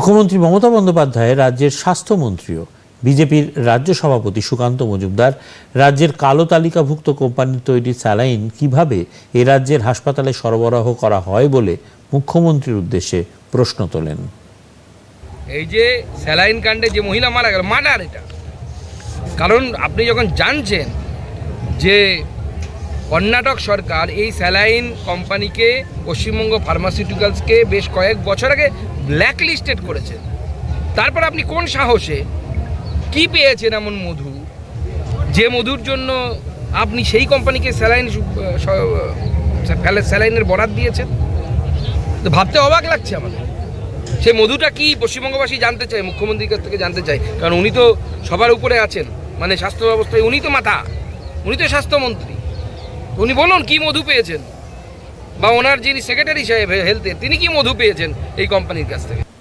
মুখ্যমন্ত্রী মমতা বন্দ্যোপাধ্যায় রাজ্যের স্বাস্থ্যমন্ত্রীও। বিজেপির রাজ্য সভাপতি সুকান্ত মজুমদার রাজ্যের কালো তালিকাভুক্ত কোম্পানির তৈরি স্যালাইন কীভাবে এ রাজ্যের হাসপাতালে সরবরাহ করা হয় বলে মুখ্যমন্ত্রীর উদ্দেশ্যে প্রশ্ন তোলেন। এই যে স্যালাইন কাণ্ডে যে মহিলা মারা গেল, মার্ডার এটা। কারণ আপনি যখন জানছেন যে কর্ণাটক সরকার এই স্যালাইন কোম্পানিকে, পশ্চিমবঙ্গ ফার্মাসিউটিক্যালসকে বেশ কয়েক বছর আগে ব্ল্যাক লিস্টেড করেছে। তারপর আপনি কোন সাহসে কি পেয়েছেন এমন মধু? যে মধুর জন্য আপনি সেই কোম্পানিকে স্যালাইন স্যালাইনের বরাদ দিয়েছেন? তো ভাবতে অবাক লাগছে আমাদের। সেই মধুটা কি পশ্চিমবঙ্গবাসী জানতে চায়, মুখ্যমন্ত্রীর কাছ থেকে জানতে চায়? কারণ উনি তো সবার উপরে আছেন। মানে স্বাস্থ্য ব্যবস্থায় উনি তো মাথা, উনি তো স্বাস্থ্যমন্ত্রী। উনি বলুন, কি মধু পেয়েছেন? বা ওনার যিনি সেক্রেটারি সাহেব হেলথের তিনি কি মধু পেয়েছেন এই কোম্পানির কাছ থেকে?